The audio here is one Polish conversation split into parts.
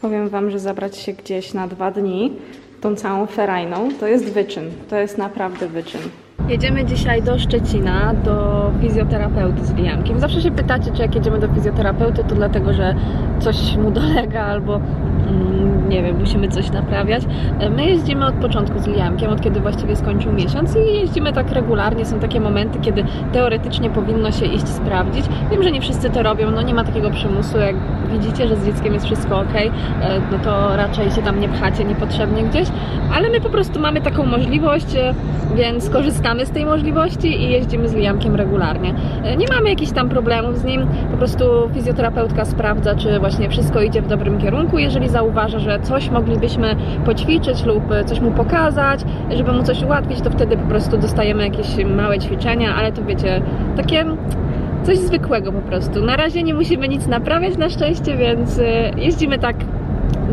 Powiem Wam, że zabrać się gdzieś na dwa dni, tą całą ferajną, to jest wyczyn. To jest naprawdę wyczyn. Jedziemy dzisiaj do Szczecina, do fizjoterapeuty z Liamkiem. Zawsze się pytacie, czy jak jedziemy do fizjoterapeuty, to dlatego, że coś mu dolega albo mm, nie wiem, musimy coś naprawiać. E, My jeździmy od początku z Liamkiem, od kiedy właściwie skończył miesiąc i jeździmy tak regularnie. Są takie momenty, kiedy teoretycznie powinno się iść sprawdzić. Wiem, że nie wszyscy to robią, no nie ma takiego przymusu. Jak widzicie, że z dzieckiem jest wszystko ok, no to raczej się tam nie pchacie niepotrzebnie gdzieś, ale my po prostu mamy taką możliwość, e, więc korzystamy z tej możliwości i jeździmy z Liamkiem regularnie. E, Nie mamy jakichś tam problemów z nim, po prostu fizjoterapeutka sprawdza, czy właśnie wszystko idzie w dobrym kierunku. Jeżeli zauważa, że coś moglibyśmy poćwiczyć lub coś mu pokazać, żeby mu coś ułatwić, to wtedy po prostu dostajemy jakieś małe ćwiczenia, ale to wiecie, takie coś zwykłego po prostu. Na razie nie musimy nic naprawiać na szczęście, więc y, jeździmy tak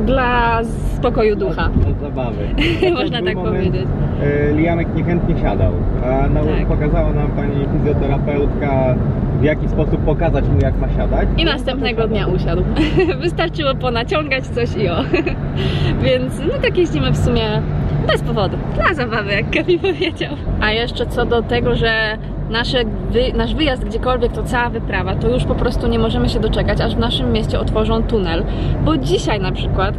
dla spokoju ducha. Do zabawy. Można tak moment, powiedzieć. e, Lianek niechętnie siadał, a Tak. pokazała nam pani fizjoterapeutka w jaki sposób pokazać mu jak ma siadać. I następnego dnia usiadł. Wystarczyło ponaciągać coś i o. Więc no tak jeździmy w sumie bez powodu. Dla zabawy, jak Kapi powiedział. A jeszcze co do tego, że nasze wy, nasz wyjazd gdziekolwiek to cała wyprawa, to już po prostu nie możemy się doczekać, aż w naszym mieście otworzą tunel. Bo dzisiaj na przykład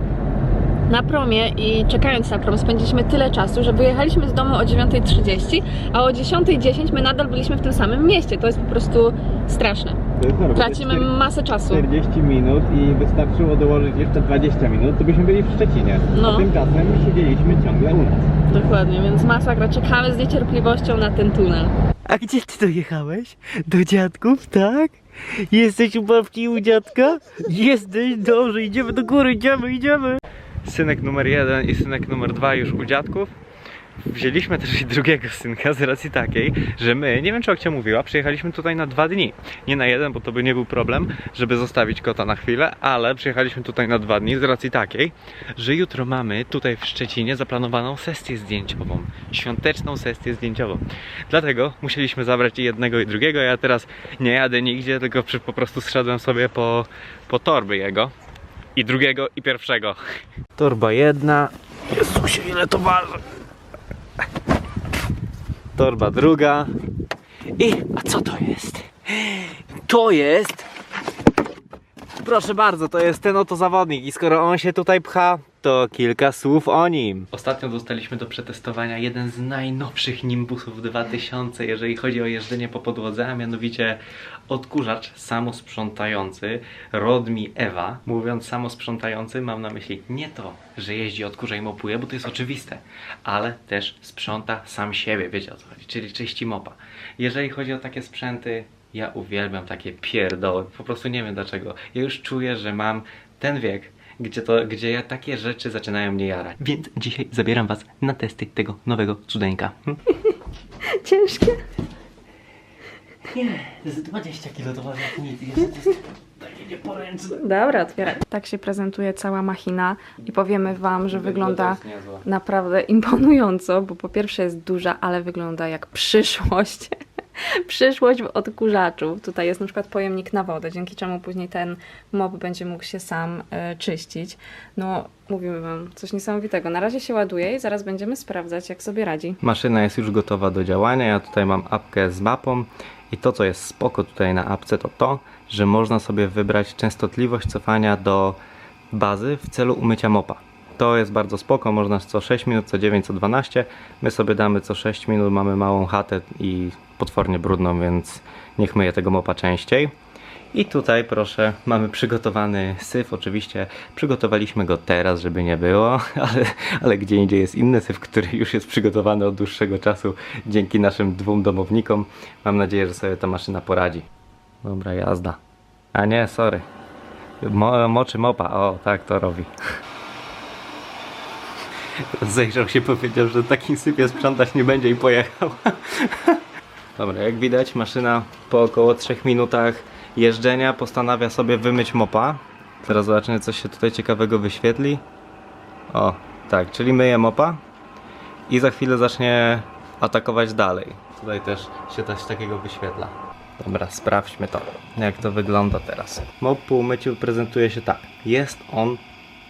na promie i czekając na prom spędziliśmy tyle czasu, że wyjechaliśmy z domu o 9.30, a o 10.10 my nadal byliśmy w tym samym mieście. To jest po prostu straszne. To jest. Tracimy masę czasu. 40 minut i wystarczyło dołożyć jeszcze 20 minut, to byśmy byli w Szczecinie. No. A tymczasem siedzieliśmy ciągle u nas. Dokładnie, więc masakra. Czekamy z niecierpliwością na ten tunel. A gdzie ty dojechałeś? Do dziadków, tak? Jesteś u babci i u dziadka? Jesteś, dobrze, idziemy do góry, idziemy, idziemy. Synek numer jeden i synek numer dwa już u dziadków. Wzięliśmy też i drugiego synka z racji takiej, że my, nie wiem czy Okcia mówiła, przyjechaliśmy tutaj na dwa dni. Nie na jeden, bo to by nie był problem, żeby zostawić kota na chwilę, ale przyjechaliśmy tutaj na dwa dni z racji takiej, że jutro mamy tutaj w Szczecinie zaplanowaną sesję zdjęciową. Świąteczną sesję zdjęciową. Dlatego musieliśmy zabrać i jednego i drugiego. Ja teraz nie jadę nigdzie, tylko po prostu zszedłem sobie po, po torby jego. I drugiego, i pierwszego. Torba jedna. Jezusie, ile to waży. Torba druga. I, a co to jest? To jest... Proszę bardzo, to jest ten oto zawodnik i skoro on się tutaj pcha, to kilka słów o nim. Ostatnio dostaliśmy do przetestowania jeden z najnowszych Nimbusów 2000, jeżeli chodzi o jeżdżenie po podłodze, a mianowicie odkurzacz samosprzątający Rodmi Ewa. Mówiąc samosprzątający, mam na myśli nie to, że jeździ, odkurza i mopuje, bo to jest oczywiste, ale też sprząta sam siebie, wiecie o co chodzi, czyli czyści mopa. Jeżeli chodzi o takie sprzęty, ja uwielbiam takie pierdoły, po prostu nie wiem dlaczego. Ja już czuję, że mam ten wiek, gdzie, to, gdzie ja takie rzeczy zaczynają mnie jarać. Więc dzisiaj zabieram Was na testy tego nowego cudeńka. Hm? Ciężkie. Nie, z 20 kilo to jak nic. Jest takie nieporęczne. Dobra, otwieraj. Tak się prezentuje cała machina i powiemy Wam, że wygląda naprawdę imponująco, bo po pierwsze jest duża, ale wygląda jak przyszłość. przyszłość w odkurzaczu. Tutaj jest na przykład pojemnik na wodę, dzięki czemu później ten mop będzie mógł się sam e, czyścić. No, mówimy Wam, coś niesamowitego. Na razie się ładuje i zaraz będziemy sprawdzać, jak sobie radzi. Maszyna jest już gotowa do działania. Ja tutaj mam apkę z mapą i to, co jest spoko tutaj na apce, to to, że można sobie wybrać częstotliwość cofania do bazy w celu umycia mopa. To jest bardzo spoko, można co 6 minut, co 9, co 12. My sobie damy co 6 minut, mamy małą chatę i potwornie brudną, więc niech myję tego mopa częściej. I tutaj proszę, mamy przygotowany syf. Oczywiście przygotowaliśmy go teraz, żeby nie było, ale, ale gdzie indziej jest inny syf, który już jest przygotowany od dłuższego czasu dzięki naszym dwóm domownikom. Mam nadzieję, że sobie ta maszyna poradzi. Dobra, jazda. A nie, sorry. Mo, moczy mopa, o tak to robi. Zejrzał się, powiedział, że takim sypie sprzątać nie będzie i pojechał. Dobra, jak widać maszyna po około 3 minutach jeżdżenia postanawia sobie wymyć mopa. Teraz zobaczymy coś się tutaj ciekawego wyświetli. O, tak, czyli myje mopa i za chwilę zacznie atakować dalej. Tutaj też się coś takiego wyświetla. Dobra, sprawdźmy to, jak to wygląda teraz. Mop po umyciu prezentuje się tak. Jest on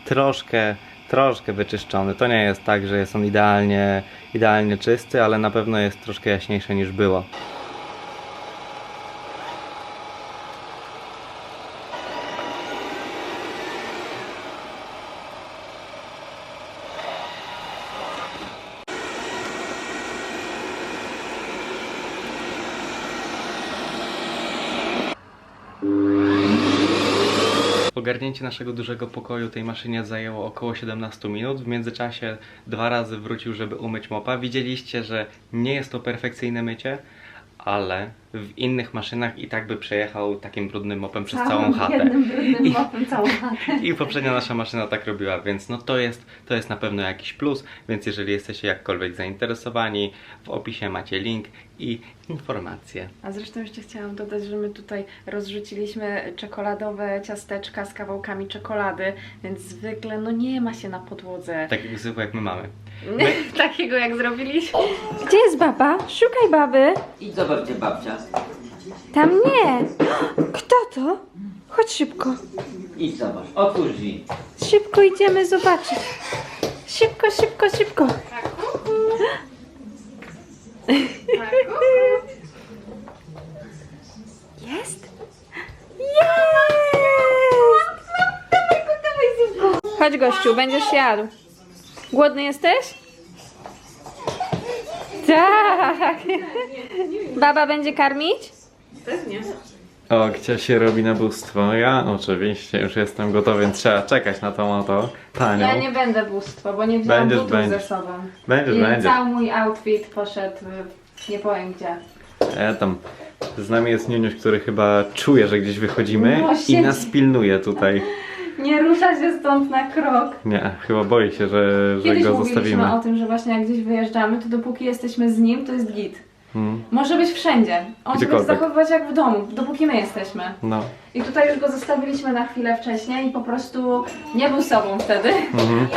troszkę, troszkę wyczyszczony. To nie jest tak, że jest on idealnie, idealnie czysty, ale na pewno jest troszkę jaśniejszy niż było. Ogarnięcie naszego dużego pokoju tej maszynie zajęło około 17 minut. W międzyczasie dwa razy wrócił, żeby umyć mopa. Widzieliście, że nie jest to perfekcyjne mycie, ale w innych maszynach i tak by przejechał takim brudnym mopem przez całą chatę. Jednym brudnym I- mopem całą chatę. I poprzednia nasza maszyna tak robiła, więc no to jest, to jest na pewno jakiś plus, więc jeżeli jesteście jakkolwiek zainteresowani, w opisie macie link i informacje. A zresztą jeszcze chciałam dodać, że my tutaj rozrzuciliśmy czekoladowe ciasteczka z kawałkami czekolady, więc zwykle no nie ma się na podłodze Tak zwykle jak my mamy. takiego jak zrobiliśmy. Gdzie jest baba? Szukaj baby. Idź zobacz gdzie babcia. Tam nie. Kto to? Chodź szybko. Idź zobacz. Otwórz drzwi. Szybko idziemy zobaczyć. Szybko, szybko, szybko. Jest? Jest! Chodź gościu, będziesz jadł. Głodny jesteś? Tak. Baba będzie karmić? O, gdzie się robi nabóstwo? Ja oczywiście już jestem gotowy, więc trzeba czekać na tą oto panią. Ja nie będę bóstwo, bo nie wziąłam Będziesz, butów będziesz. ze sobą. Będziesz, I będziesz. cały mój outfit poszedł w- nie powiem gdzie. Ja tam. Z nami jest Niuniuś, który chyba czuje, że gdzieś wychodzimy No, i nas pilnuje tutaj. Nie rusza się stąd na krok. Nie, chyba boi się, że, że Kiedyś go mówiliśmy zostawimy. o tym, że właśnie jak gdzieś wyjeżdżamy, to dopóki jesteśmy z nim, to jest git. Mm, Może być wszędzie. On się będzie Gdziekolwiek. zachowywać jak w domu, dopóki my jesteśmy. no. I tutaj już go zostawiliśmy na chwilę wcześniej i po prostu nie był sobą wtedy.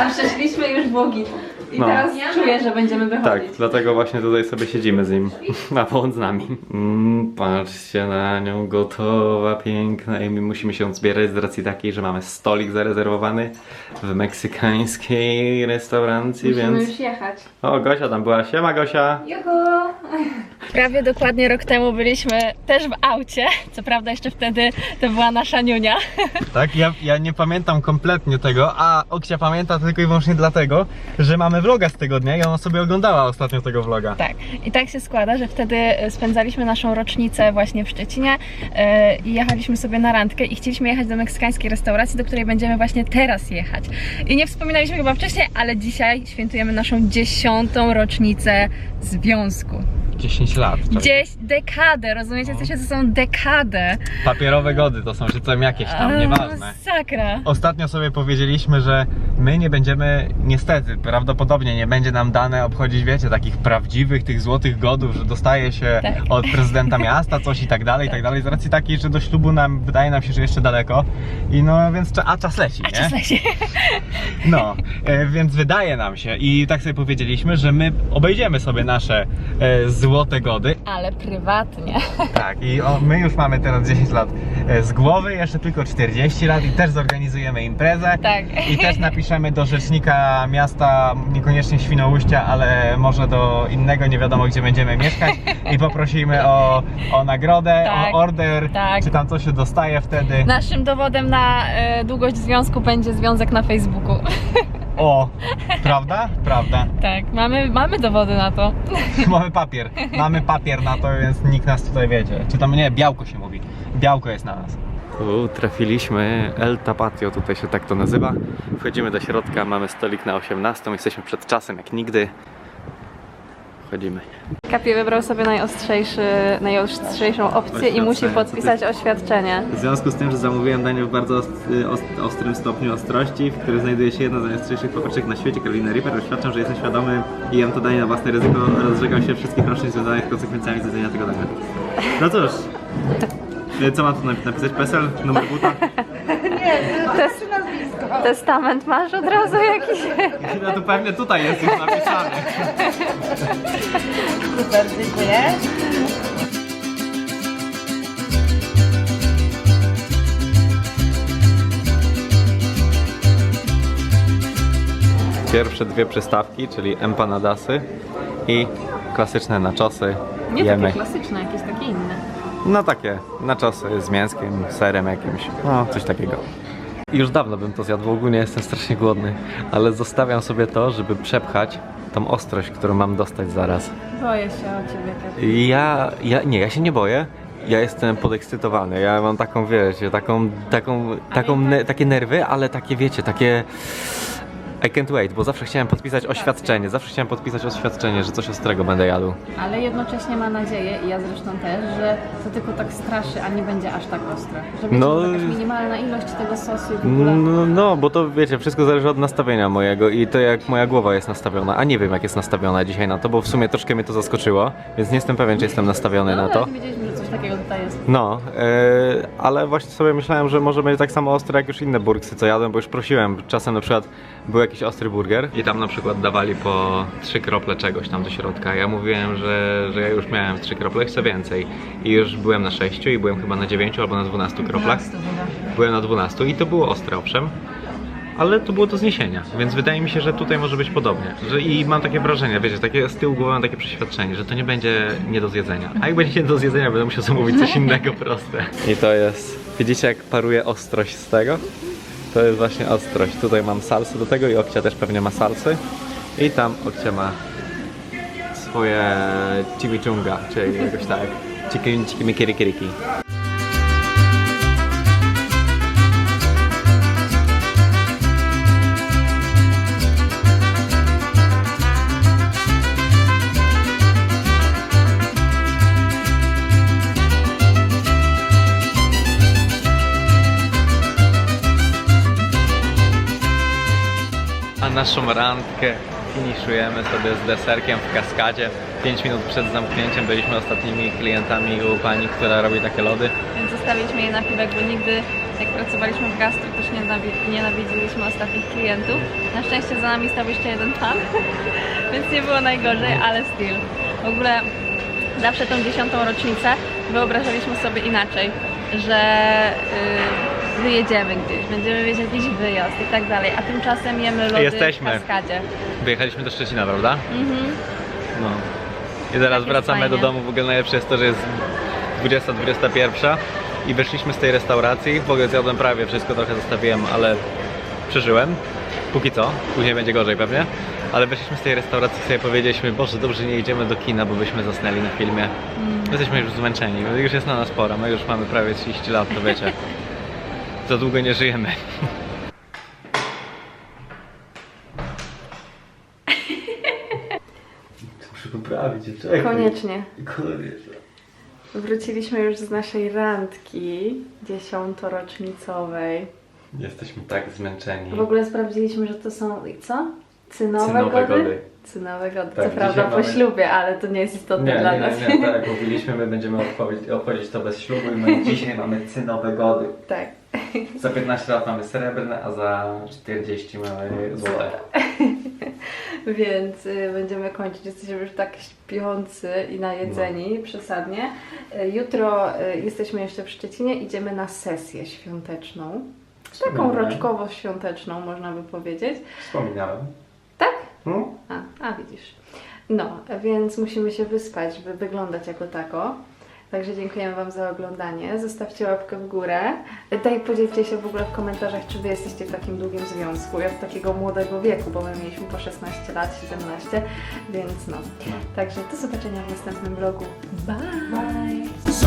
A przeszliśmy już było git. I No. teraz czuję, że będziemy Tak, wychodzić. dlatego właśnie tutaj sobie siedzimy z nim, a on z nami. Mm, patrzcie na nią, gotowa, piękna i my musimy się zbierać z racji takiej, że mamy stolik zarezerwowany w meksykańskiej restauracji, Musimy więc... już jechać. O, Gosia tam była, siema Gosia! Juhu! Prawie dokładnie rok temu byliśmy też w aucie. Co prawda jeszcze wtedy to była nasza niunia. Tak, ja, ja nie pamiętam kompletnie tego, a Oksia pamięta tylko i wyłącznie dlatego, że mamy vloga z tego dnia i ona sobie oglądała ostatnio tego vloga. Tak. I tak się składa, że wtedy e, spędzaliśmy naszą rocznicę właśnie w Szczecinie e, i jechaliśmy sobie na randkę i chcieliśmy jechać do meksykańskiej restauracji, do której będziemy właśnie teraz jechać. I nie wspominaliśmy chyba wcześniej, ale dzisiaj świętujemy naszą dziesiątą rocznicę związku. 10 lat. czekaj. Gdzieś dekadę, rozumiecie? Jesteśmy ze sobą dekadę. Papierowe gody to są, czy tam jakieś tam, nieważne. Sakra. Ostatnio sobie powiedzieliśmy, że my nie będziemy, niestety, prawdopodobnie nie będzie nam dane obchodzić, wiecie, takich prawdziwych, tych złotych godów, że dostaje się Tak. od prezydenta miasta coś i tak dalej, i tak dalej, z racji takiej, że do ślubu nam, wydaje nam się, że jeszcze daleko. I no, więc, a czas leci, A nie? czas leci. No, e, więc wydaje nam się i tak sobie powiedzieliśmy, że my obejdziemy sobie nasze e, złote gody. Ale prywatnie. Tak, i o, my już mamy teraz 10 lat z głowy, jeszcze tylko 40 lat i też zorganizujemy imprezę. Tak. I też napiszemy do rzecznika miasta, niekoniecznie Świnoujścia, ale może do innego, nie wiadomo gdzie będziemy mieszkać i poprosimy o, o nagrodę, Tak, o order, tak. czy tam coś się dostaje wtedy. Naszym dowodem na e, długość związku będzie związek na Facebooku. O, prawda? Prawda. Tak, mamy, mamy dowody na to. Mamy papier, mamy papier na to, więc nikt nas tutaj wiedzie. Czy tam nie, białko się mówi. Białko jest na nas. U, trafiliśmy El Tapatio, tutaj się tak to nazywa. Wchodzimy do środka, mamy stolik na 18, jesteśmy przed czasem jak nigdy. Wchodzimy. Kapi wybrał sobie najostrzejszy, najostrzejszą opcję i musi podpisać oświadczenie. W związku z tym, że zamówiłem danie w bardzo ost- ost- ostrym stopniu ostrości, w którym znajduje się jedna z najostrzejszych papryczek na świecie, Carolina Reaper, oświadczam, że jestem świadomy i jem to danie na własne ryzyko, rozrzekam się wszystkich roszczeń związanych z konsekwencjami zjedzenia tego dania. No cóż, co mam tu nap- napisać? PESEL? Numer buta? Tes- testament masz od razu jakiś? No to pewnie tutaj jest już napisane. Super, dziękuję. pierwsze dwie przystawki, czyli empanadasy i klasyczne naczosy. Nie Jemy. takie klasyczne, jakieś takie inne. No takie, naczosy z mięskiem, serem jakimś, no coś takiego. Już dawno bym to zjadł, bo ogólnie jestem strasznie głodny, ale zostawiam sobie to, żeby przepchać tą ostrość, którą mam dostać zaraz. Boję się o ciebie. I Ja, ja, nie, ja się nie boję. Ja jestem podekscytowany. Ja mam taką, wiecie, taką, taką, taką ne, takie nerwy, ale takie, wiecie, takie. I can't wait, bo zawsze chciałem podpisać oświadczenie. Zawsze chciałem podpisać oświadczenie, że coś ostrego będę jadł. Ale jednocześnie ma nadzieję, i ja zresztą też, że to tylko tak straszy, a nie będzie aż tak ostre. Że będzie No. jakaś minimalna ilość tego sosu i w ogóle. No, no, bo to wiecie, wszystko zależy od nastawienia mojego i to jak moja głowa jest nastawiona, a nie wiem jak jest nastawiona dzisiaj na to, bo w sumie troszkę mnie to zaskoczyło, więc nie jestem pewien, czy jestem nastawiony no, na to. ale wiedzieliśmy, że coś takiego tutaj jest. No, e, ale właśnie sobie myślałem, że może będzie tak samo ostre jak już inne burgsy, co jadłem, bo już prosiłem. Czasem na przykład był jakiś ostry burger i tam na przykład dawali po trzy krople czegoś tam do środka. Ja mówiłem, że, że ja już miałem trzy krople, chcę więcej. I już byłem na sześciu i byłem chyba na dziewięciu albo na dwunastu kroplach. Byłem na dwunastu i to było ostre owszem. Ale to było do zniesienia, więc wydaje mi się, że tutaj może być podobnie. Że I mam takie wrażenie, wiecie, takie z tyłu głowy mam takie przeświadczenie, że to nie będzie nie do zjedzenia. A jak będzie nie do zjedzenia, będę musiał zamówić coś innego proste. I to jest, widzicie jak paruje ostrość z tego? To jest właśnie ostrość. Tutaj mam salsy do tego i Okcia też pewnie ma salsy. I tam Okcia ma swoje chimichunga, czyli jakoś tak. Chicken, chicken, kiri, naszą randkę finiszujemy sobie z deserkiem w kaskadzie. 5 minut przed zamknięciem byliśmy ostatnimi klientami u pani, która robi takie lody. Więc zostawiliśmy je na piwek, bo nigdy jak pracowaliśmy w gastro też nie nawi- nienawidziliśmy ostatnich klientów. Na szczęście za nami stał jeszcze jeden pan, więc nie było najgorzej, ale still. W ogóle zawsze tą dziesiątą rocznicę wyobrażaliśmy sobie inaczej, że yy, wyjedziemy gdzieś, będziemy mieć jakiś wyjazd i tak dalej, a tymczasem jemy lody Jesteśmy. w kaskadzie. Wyjechaliśmy do Szczecina, prawda? Mhm. No. I zaraz wracamy do domu. W ogóle najlepsze jest to, że jest 20-21 i wyszliśmy z tej restauracji. W ogóle zjadłem prawie wszystko, trochę zostawiłem, ale przeżyłem. Póki co, później będzie gorzej pewnie. Ale wyszliśmy z tej restauracji i sobie powiedzieliśmy, Boże, dobrze nie idziemy do kina, bo byśmy zasnęli na filmie. Jesteśmy już zmęczeni, już jest na nas pora, my już mamy prawie 30 lat, to wiecie. Za długo nie żyjemy. Muszę poprawić, czekaj. Koniecznie. Koniecznie. Wróciliśmy już z naszej randki dziesiątorocznicowej. Jesteśmy tak zmęczeni. W ogóle sprawdziliśmy, że to są i co? Cynowe, Cynowe gody? gody. Cynowe gody. Tak, Co prawda dzisiaj po mamy- ślubie, ale to nie jest istotne Nie, dla nie, nas. nie, nie, tak jak mówiliśmy, my będziemy obchodzić, obchodzić to bez ślubu i my dzisiaj mamy cynowe gody. tak. Za 15 lat mamy srebrne, a za 40 mamy złote. Więc y, będziemy kończyć. Jesteśmy już tak śpiący i najedzeni przesadnie. Y, jutro y, jesteśmy jeszcze w Szczecinie. Idziemy na sesję świąteczną. Taką Wspominałem. roczkowo-świąteczną, można by powiedzieć. Wspominałem. No. A, a widzisz. No, więc musimy się wyspać, żeby wyglądać jako tako. Także dziękujemy Wam za oglądanie. Zostawcie łapkę w górę. Daj podzielcie się w ogóle w komentarzach, czy Wy jesteście w takim długim związku, jak takiego młodego wieku, bo my mieliśmy po 16 lat, 17, więc no. Także do zobaczenia w następnym vlogu. Bye! So